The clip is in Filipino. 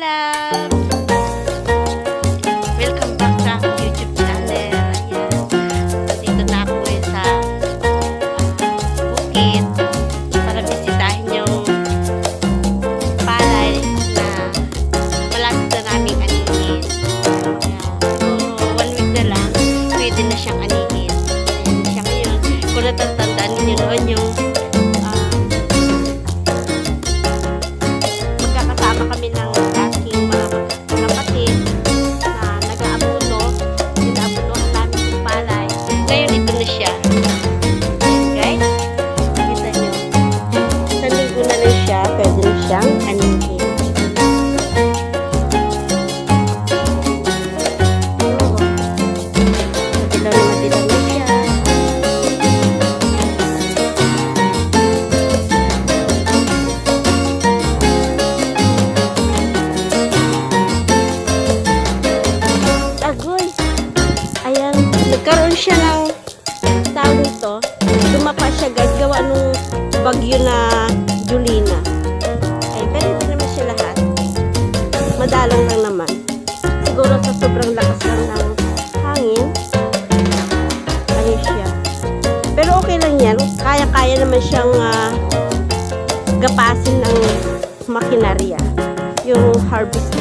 love! Welcome back sa YouTube channel. Ayan. So, dito na ako eh sa uh, bukit para bisitahin yung palay na malapit na namin anigin. Ayan. So, one week na lang, pwede na siyang anigin. Ayan siya ngayon. Kung natatandaan ninyo noon yung ng tawag nito. Lumapa siya guys, gawa nung bagyo na Julina. Ay, pero hindi naman siya lahat. Madalang lang naman. Siguro sa sobrang lakas lang ng hangin. Ayun siya. Pero okay lang yan. Kaya-kaya naman siyang ah, gapasin ng makinarya. Yung harvest